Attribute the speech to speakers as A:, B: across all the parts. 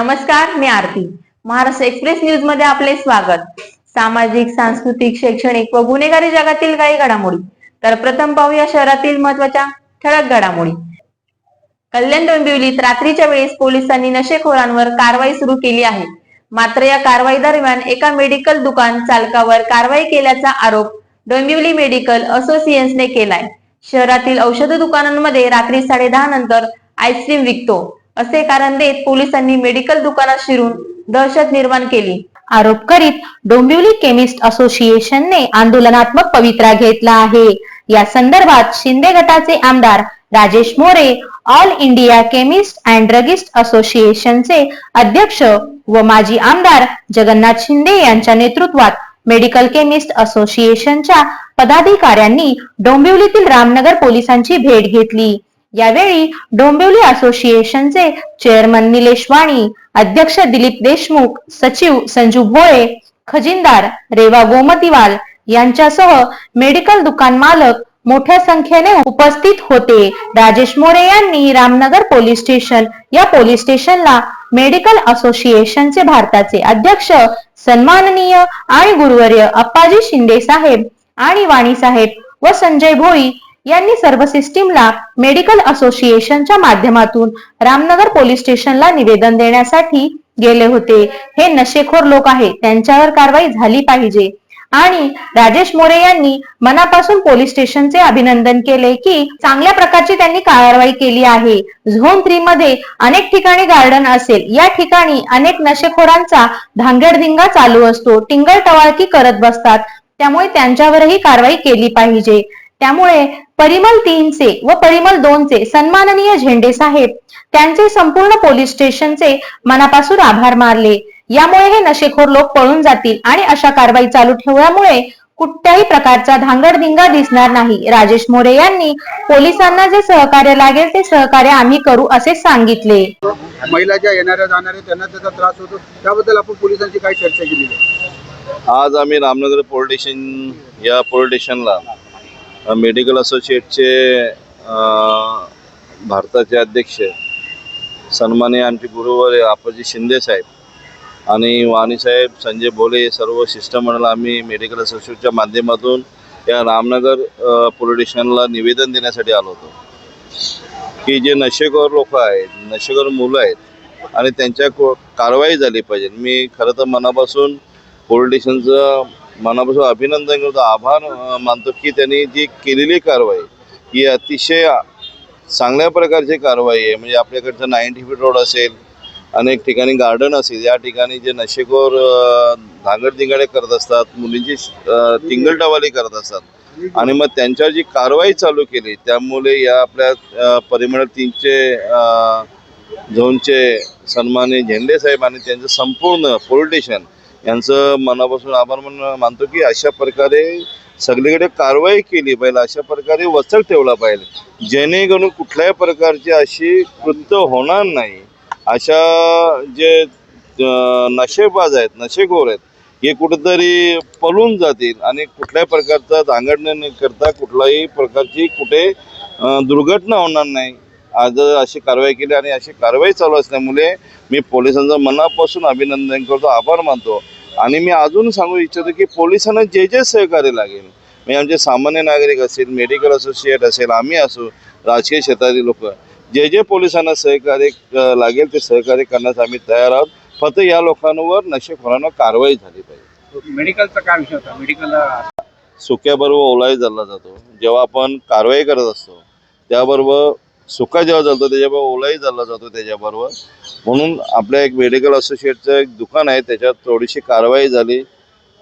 A: नमस्कार मी आरती. महाराष्ट्र एक्सप्रेस न्यूजमध्ये आपले स्वागत. सामाजिक सांस्कृतिक शैक्षणिक व गुन्हेगारी जगातील काही घडामोडी. तर प्रथम पाहूया शहरातील महत्त्वाच्या ठळक घडामोडी. कल्याण डोंबिवलीत रात्रीच्या वेळेस पोलिसांनी नशेखोरांवर कारवाई सुरू केली आहे. मात्र या कारवाई दरम्यान एका मेडिकल दुकान चालकावर कारवाई केल्याचा आरोप डोंबिवली मेडिकल असोसिएशनने केलाय. शहरातील औषध दुकानांमध्ये रात्री साडेदहा नंतर आईस्क्रीम विकतो. असे कारण देत पोलिसांनी मेडिकल दुकानात शिरून दहशत निर्माण केली.
B: आरोप करीत डोंबिवली केमिस्ट असोसिएशनने आंदोलनात्मक पवित्रा घेतला आहे. या संदर्भात शिंदे गटाचे आमदार Rajesh More all India chemist and druggist असोसिएशनचे अध्यक्ष व माजी आमदार जगन्नाथ शिंदे यांच्या नेतृत्वात मेडिकल केमिस्ट असोसिएशनच्या पदाधिकाऱ्यांनी डोंबिवलीतील रामनगर पोलिसांची भेट घेतली. यावेळी डोंबिवली असोसिएशनचे चेअरमन निलेश वाणी अध्यक्ष दिलीप देशमुख सचिव संजू भोळे खजिनदार रेवा गोमतीवाल यांच्यासह मेडिकल दुकान मालक मोठ्या संख्येने उपस्थित होते. राजेश मोरे यांनी रामनगर पोलीस स्टेशन या पोलीस स्टेशनला मेडिकल असोसिएशनचे भारताचे अध्यक्ष सन्माननीय आणि गुरुवर्य अप्पाजी शिंदे साहेब आणि वाणी साहेब व संजय भोई यांनी सर्व सिस्टीमला मेडिकल असोसिएशनच्या माध्यमातून रामनगर पोलीस स्टेशनला निवेदन देण्यासाठी गेले होते. हे नशेखोर लोक आहेत. त्यांच्यावर कारवाई झाली पाहिजे. आणि राजेश मोरे यांनी मनापासून पोलीस स्टेशनचे अभिनंदन केले की चांगल्या प्रकारची त्यांनी कारवाई केली आहे. झोन थ्री मध्ये अनेक ठिकाणी गार्डन असेल. या ठिकाणी अनेक नशेखोरांचा धांगडधिंगा चालू असतो. टिंगल टवाळकी करत बसतात. त्यामुळे त्यांच्यावरही कारवाई केली पाहिजे. त्यामुळे परिमल तीनचे व परिमल दोनचे सन्माननीय झेंडे साहेब त्यांचे संपूर्ण पोलीस स्टेशनचे मनापासून आभार मानले. यामुळे हे नशेखोर लोक पळून जातील आणि अशा कारवाई चालू ठेवल्यामुळे कुठल्याही प्रकारचा धांगडधिंगा दिसणार नाही. राजेश मोरे यांनी पोलिसांना जे सहकार्य लागेल ते सहकार्य आम्ही करू असे सांगितले.
C: महिला ज्या येणाऱ्या जाणाऱ्या त्यांना त्याचा त्रास होतो. त्याबद्दल आपण पोलिसांची काय चर्चा आहे?
D: आज आम्ही रामनगर पोलीस स्टेशन या पोलीस स्टेशनला मेडिकल असोसिएटचे भारताचे अध्यक्ष सन्माननीय आमचे गुरुवर आपाजी शिंदे साहेब आणि वाणीसाहेब संजय भोले हे सर्व शिष्टमंडळ आम्ही मेडिकल असोसिएटच्या माध्यमातून या रामनगर पोलीस स्टेशनला निवेदन देण्यासाठी आलो होतो. की जे नशेखोर लोक आहेत नशेखोर मुलं आहेत आणि त्यांच्या कारवाई झाली पाहिजे. मी खरं तर मनापासून पोलीस स्टेशनचं मनापासून अभिनंदन करतो आभार मानतो की त्यांनी जी केलेली कारवाई ही अतिशय चांगल्या प्रकारची कारवाई आहे. म्हणजे आपल्याकडचं नाईन्टी फीट रोड असेल अनेक ठिकाणी गार्डन असेल या ठिकाणी जे नशेखोर धांगडधिंगाडे करत असतात मुलींची तिंगलटावाली करत असतात आणि मग त्यांच्यावर जी कारवाई चालू केली त्यामुळे या आपल्या अ, परिमळ तीनचे झोनचे सन्माननीय झेंडे साहेब आणि त्यांचं संपूर्ण पोलिटिशियन यांचं मनापासून आभार म्हणून मानतो की अशा प्रकारे सगळीकडे कारवाई केली पाहिजे अशा प्रकारे वचक ठेवला पाहिजे. जेणेकरून कुठल्याही प्रकारची अशी कृत्य होणार नाही. अशा जे नशेबाज आहेत नशेखोर आहेत हे कुठेतरी पळून जातील आणि कुठल्याही प्रकारचा दांगडण्या न करता कुठल्याही प्रकारची कुठे दुर्घटना होणार नाही. आज अशी कारवाई केली आणि अशी कारवाई चालू असल्यामुळे मी पोलिसांचं मनापासून अभिनंदन करतो आभार मानतो. आणि मी अजून सांगू इच्छितो की पोलिसांना जे जे सहकार्य लागेल म्हणजे आमचे सामान्य नागरिक असेल मेडिकल असोसिएट असेल आम्ही असू राजकीय क्षेत्रातील लोक जे जे पोलिसांना सहकार्य लागेल ते सहकार्य करण्यास आम्ही तयार आहोत. फक्त या लोकांवर नशेखोरांना कारवाई झाली पाहिजे.
C: मेडिकलचा काय विषय होता? मेडिकल
D: सुक्याबरोबर ओलाही चालला जातो. जेव्हा आपण कारवाई करत असतो त्याबरोबर सुका जेव्हा चालतो त्याच्याबरोबर ओलाही चालला जातो त्याच्याबरोबर. म्हणून आपल्या एक मेडिकल असोसिएटचं एक दुकान आहे त्याच्यात थोडीशी कारवाई झाली.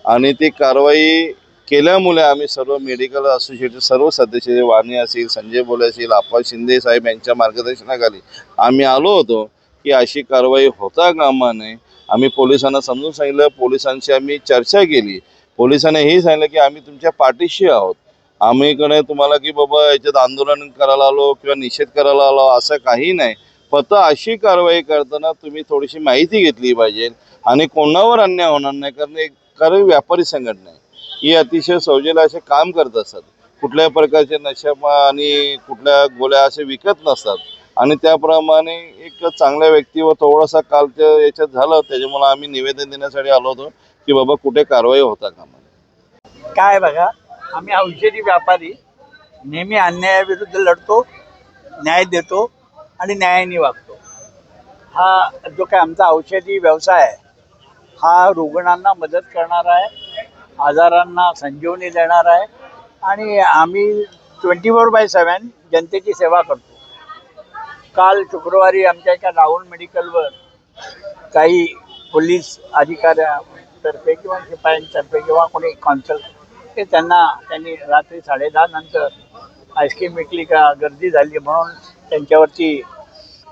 D: आणि ती कारवाई केल्यामुळे आम्ही सर्व मेडिकल असोसिएटचे सर्व सदस्य वाणी असेल संजय बोले असेल आप्पा शिंदे साहेब यांच्या मार्गदर्शनाखाली आम्ही आलो होतो की अशी कारवाई होता कामा नये. आम्ही पोलिसांना समजून सांगितलं पोलिसांशी आम्ही चर्चा केली. पोलिसांनी हेही सांगितलं की आम्ही तुमच्या पाठीशी आहोत. आम्ही कडे तुम्हाला की बाबा याच्यात आंदोलन करायला आलो किंवा निषेध करायला आलो असं काही नाही. फक्त अशी कारवाई करताना तुम्ही थोडीशी माहिती घेतली पाहिजे आणि कोणावर अन्याय होणार नाही कारण एक कारण व्यापारी संघटना आहे. ही अतिशय सौजेला असे काम करत असतात. कुठल्याही प्रकारचे नशा आणि कुठल्या गोळ्या असे विकत नसतात. आणि त्याप्रमाणे एक चांगल्या व्यक्तीवर थोडासा कालच्या याच्यात झालं त्याच्यामुळे आम्ही निवेदन देण्यासाठी आलो होतो की बाबा कुठे कारवाई होता कामा
E: काय बघा? आम्ही औषधी व्यापारी नेहमी अन्यायाविरुद्ध लढतो न्याय देतो आणि न्यायाने वागतो. हा जो काय आमचा औषधी व्यवसाय आहे हा रुग्णांना मदत करणारा आहे आजारांना संजीवनी देणार आहे आणि आम्ही ट्वेंटी फोर बाय सेवन जनतेची सेवा करतो. काल शुक्रवारी आमच्या एका राहुल मेडिकलवर काही पोलीस अधिकाऱ्यातर्फे किंवा शिपायांतर्फे किंवा कोणी कॉन्सल ते त्यांना त्यांनी रात्री साडेदहा नंतर आईस्क्रीम विकली का गर्दी झाली म्हणून त्यांच्यावरती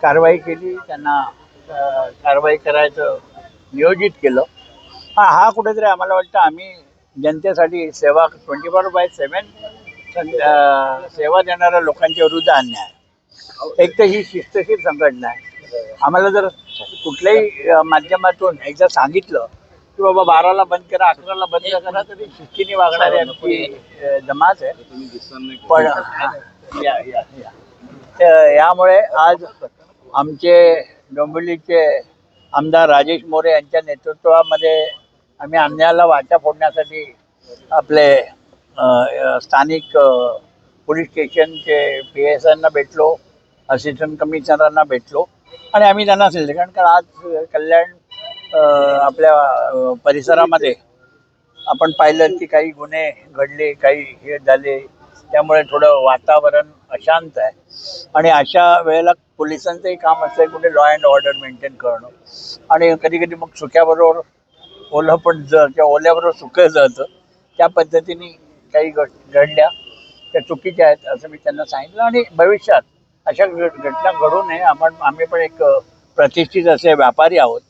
E: कारवाई केली. त्यांना कारवाई करायचं नियोजित केलं. हा हा कुठेतरी आम्हाला वाटतं आम्ही जनतेसाठी सेवा ट्वेंटी फोर बाय सेवन सेवा देणाऱ्या लोकांच्या विरुद्ध अन्याय. आहे. एक तर ही शिस्तशीर संघटना आहे. आम्हाला जर कुठल्याही माध्यमातून एकदा सांगितलं की बाबा बाराला बंद करा अकराला बंद करा तरी शिस्तीने वागणारी आमची जमात आहे. पण या या या. तर यामुळे आज आमचे डोंबिवलीचे आमदार राजेश मोरे यांच्या नेतृत्वामध्ये आम्ही अन्यायाला वाटा फोडण्यासाठी आपले स्थानिक पोलीस स्टेशनचे पी एस आयना भेटलो असिस्टंट कमिशनरांना भेटलो. आणि आम्ही त्यांना सांगितलं कारण का आज कल्याण आपल्या परिसरामध्ये आपण पाहिलं की काही गुन्हे घडले काही हे झाले. त्यामुळे थोडं वातावरण अशांत आहे. आणि अशा वेळेला पोलिसांचंही काम असतं कुठे लॉ अँड ऑर्डर मेंटेन करणं. आणि कधी कधी मग सुक्याबरोबर ओलं पण जळ किंवा ओल्याबरोबर सुकं जळतं. त्या पद्धतीने काही घट घडल्या. त्या चुकीच्या आहेत असं मी त्यांना सांगितलं. आणि भविष्यात अशा घटना घडू नये. आपण आम्ही पण एक प्रतिष्ठित असे व्यापारी आहोत.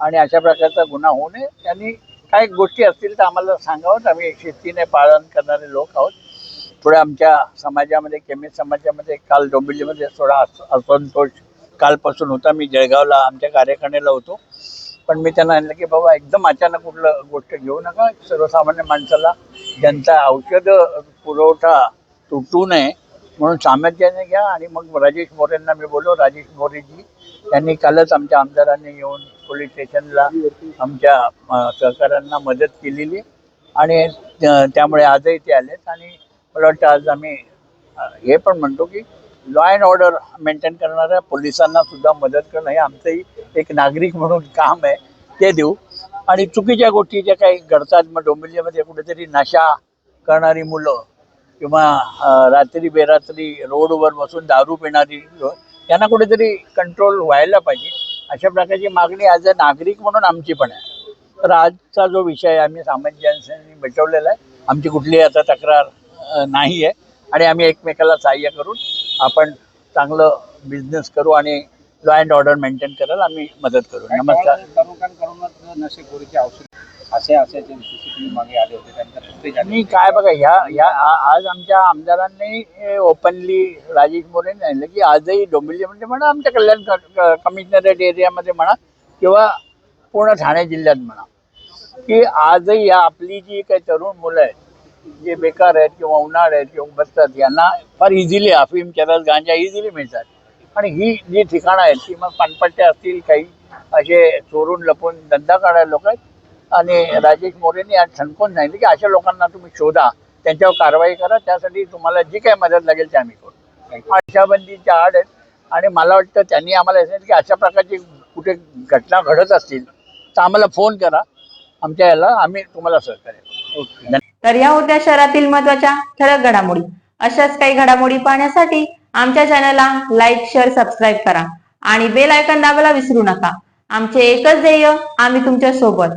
E: आणि अशा प्रकारचा गुन्हा होऊ नये. त्यांनी काही गोष्टी असतील तर आम्हाला सांगावं. आम्ही शिस्तीने पालन करणारे लोक आहोत. थोडं आमच्या समाजामध्ये केमिस्ट समाजामध्ये काल डोंबिवलीमध्ये थोडा अस- असंतोष कालपासून होता. मी जळगावला आमच्या कार्यकारिणीला होतो. पण मी त्यांना आणलं की बाबा एकदम अचानक कुठलं गोष्ट घेऊ नका. सर्वसामान्य माणसाला ज्यांचा औषध पुरवठा तुटू नये म्हणून सामर्थ्याने घ्या आणि मग राजेश मोरेंना मी बोललो. राजेश मोरेजी त्यांनी कालच आमच्या आमदारांनी येऊन पोलीस स्टेशनला आमच्या सहकाऱ्यांना मदत केलेली आणि त्यामुळे आजही ते आलेत आणि मला वाटतं आज आम्ही हे पण म्हणतो की लॉ अँड ऑर्डर मेंटेन करणाऱ्या पोलिसांना सुद्धा मदत करणं हे आमचंही एक नागरिक म्हणून काम आहे ते देऊ. आणि चुकीच्या गोष्टी ज्या काही घडतात मग डोंबिवलीमध्ये कुठेतरी नशा करणारी मुलं किंवा रात्री बेरात्री रोडवर बसून दारू पिणारी यांना कुठेतरी कंट्रोल व्हायला पाहिजे. अशा प्रकारची मागणी ॲज अ नागरिक म्हणून आमची पण आहे. तर आजचा जो विषय आहे आम्ही सामंजस्याने मिटवलेला आहे. आमची कुठली आता तक्रार नाही आहे आणि आम्ही एकमेकाला सहाय्य करून आपण चांगलं बिझनेस करू आणि लॉ अँड ऑर्डर मेंटेन करायला आम्ही मदत करू. नमस्कार.
C: असे असे जे सीसीटीव्ही मागे आले होते त्यांचा फुटेज
E: आणि काय बघा ह्या ह्या आ- आज आमच्या आमदारांनी ओपनली राजेश मोरे सांगितलं की आजही डोंबिवलीमध्ये म्हणजे म्हणा आमच्या कल्याण क- कमिशनरेट एरियामध्ये म्हणा किंवा पूर्ण ठाणे जिल्ह्यात म्हणा की आजही या आपली जी काही तरुण मुलं आहेत जे बेकार आहेत किंवा उन्हाळ आहेत किंवा बसतात यांना फार इझिली अफीम चरस गांजा इझिली मिळतात. आणि ही जी ठिकाणं आहेत ती मग पानपट्ट्या असतील काही असे चोरून लपून धंदा काढायला लोक आहेत आणि राजेश मोरेंनी आज ठणकून सांगितलं की अशा लोकांना तुम्ही शोधा त्यांच्यावर कारवाई करा त्यासाठी तुम्हाला जी काही मदत लागेल ते आम्ही करू. आशाबंदीच्या आड आहेत. आणि मला वाटतं त्यांनी आम्हाला सांगितलं की अशा प्रकारची कुठे घटना घडत असतील तर आम्हाला फोन करा. आमच्या याला आम्ही तुम्हाला सहकार्य.
A: तर या होत्या शहरातील महत्त्वाच्या ठळक घडामोडी. अशाच काही घडामोडी पाहण्यासाठी आमच्या चॅनलला लाईक शेअर सबस्क्राईब करा. आणि बेल आयकॉन दाबायला विसरू नका. आमचे एकच ध्येय आम्ही तुमच्यासोबत